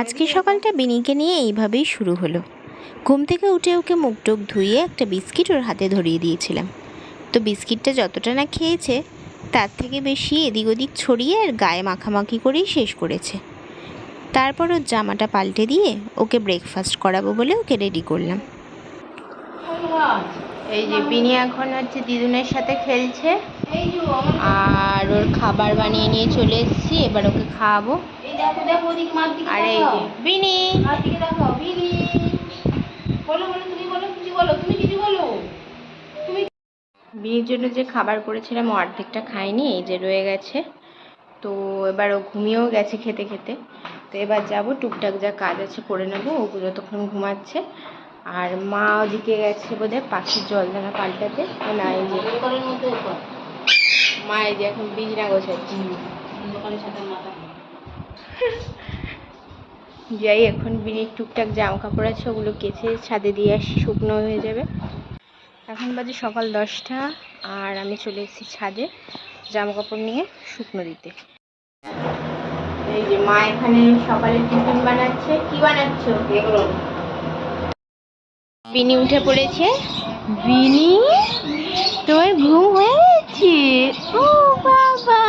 আজকে সকালটা বিনিকে নিয়ে এইভাবেই শুরু হলো। ঘুম থেকে উঠে ওকে মুখ টুক ধুয়ে একটা বিস্কিট ওর হাতে ধরিয়ে দিয়েছিলাম। তো বিস্কিটটা যতটা না খেয়েছে, তার থেকে বেশি এদিক ওদিক ছড়িয়ে আর গায়ে মাখামাখি করেই শেষ করেছে। তারপর ওর জামাটা পাল্টে দিয়ে ওকে ব্রেকফাস্ট করাবো বলে ওকে রেডি করলাম। এই যে বিনি এখন হচ্ছে দিদুনের সাথে খেলছে। আর ওর খাবার বানিয়ে নিয়ে চলে এসেছি, এবার ওকে খাওয়াবো। দেখো দেখো ওদিক মার দিকে আর বিনি। মার দিকে দেখো বিনি। বলো বলো তুমি বলো কিছু বলো তুমি কিছু বলো। বিনির জন্য যে খাবার করেছিলাম অর্ধেকটা খায়নি এই যে রয়ে গেছে। তো এবার ও ঘুমিয়েও গেছে খেতে খেতে। তো এবার যাব টুকটাক যা কাজ আছে করে নেব ও যতক্ষণ ঘুমাচ্ছে। আর মা ওদিকে গেছে বোধহয় পাখির জলদানা পাল্টাতে। ও না এই যে মা এই যে এখন বিছনা গোছাচ্ছে। দোকানের সাথে মাথা যাই এখন বিনির টুকটাক জামা কাপড় আছে ওগুলো কেচে ছাদে দিয়ে আসি শুকনো হয়ে যাবে। এখন বাজে সকাল দশটা আর আমি চলে এসেছি ছাদে জামা কাপড় নিয়ে শুকনো দিতে। এই যে মা এখানে সকালে টিফিন বানাচ্ছে। কি বানাচ্ছ? বিনি উঠে পড়েছে। বিনি তোমার ঘুম হয়ে গেছে ও বাবা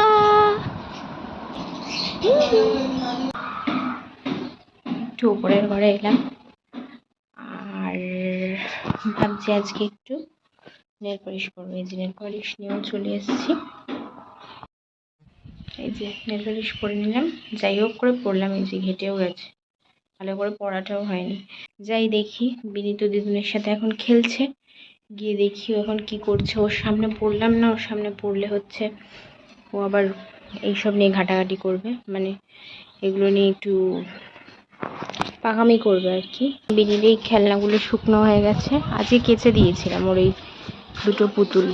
একটু উপরের ঘরে এলাম। আর ভাবছি আজকে একটু নেল পলিশ করব। এই যে নেল পলিশ নিয়েও চলে এসেছি। এই যে নেল পলিশ করে নিলাম। যাই হোক করে পড়লাম, এই যে ঘেটেও গেছে। ভালো করে পড়াটাও হয়নি। যাই দেখি, বিনীত দিদুনের সাথে এখন খেলছে। গিয়ে দেখি এখন কি করছে। ওর সামনে পড়লাম না, ওর সামনে পড়লে হচ্ছে ও আবার এইসব নিয়ে ঘাটাঘাটি করবে। মানে এগুলো নিয়ে একটু পাকামি করবে আর কি। বিনির এই খেলনাগুলো শুকনো হয়ে গেছে। আজকে কেচে দিয়েছিলাম ওর এই দুটো পুতুল।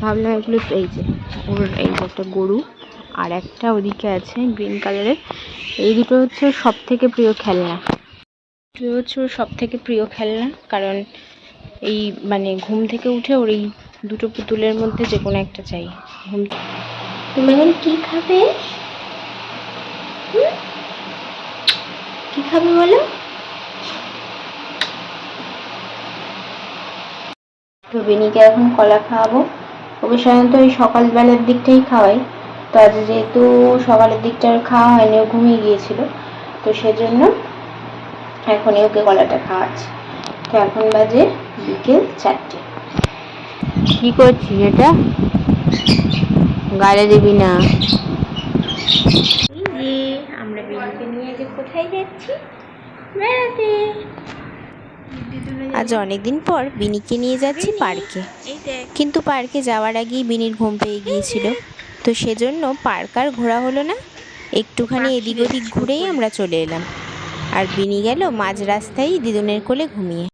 ভাবলাম এগুলো এই যে, ওর এই যে একটা গরু আর একটা ওদিকে আছে গ্রিন কালারের। এই দুটো হচ্ছে সব থেকে প্রিয় খেলনা। দুটো হচ্ছে ওর সব থেকে প্রিয় খেলনা। কারণ এই মানে ঘুম থেকে উঠে ওর এই দুটো পুতুলের মধ্যে যে কোনো একটা চাই। ঘুম তুমি এখন কি খাবে? কি খাবে বলো? তো এখন কলা খাওয়াবো। ওকে সাধারণত ওই সকালবেলার দিকটাই খাওয়াই। তো আজ যেহেতু সকালের দিকটা আর খাওয়া হয়নি, ও ঘুমিয়ে গিয়েছিল। তো সেজন্য এখনই ওকে কলাটা খাওয়াচ্ছি। তো এখন বাজে বিকেল চারটে। কি করছিস এটা? গালে দিবি না। আমরা বিনিকে নিয়ে যে কোথায় যাচ্ছি? বেড়াতে। আজ অনেকদিন পর বিনিকে নিয়ে যাচ্ছি পার্কে। কিন্তু পার্কে যাওয়ার আগেই বিনির ঘুম পেয়ে গিয়েছিল। তো সেজন্য পার্ক আর ঘোরা হলো না। একটুখানি এদিক ওদিক ঘুরেই আমরা চলে এলাম। আর বিনি গেল মাঝ রাস্তায় দিদুনের কোলে ঘুমিয়ে।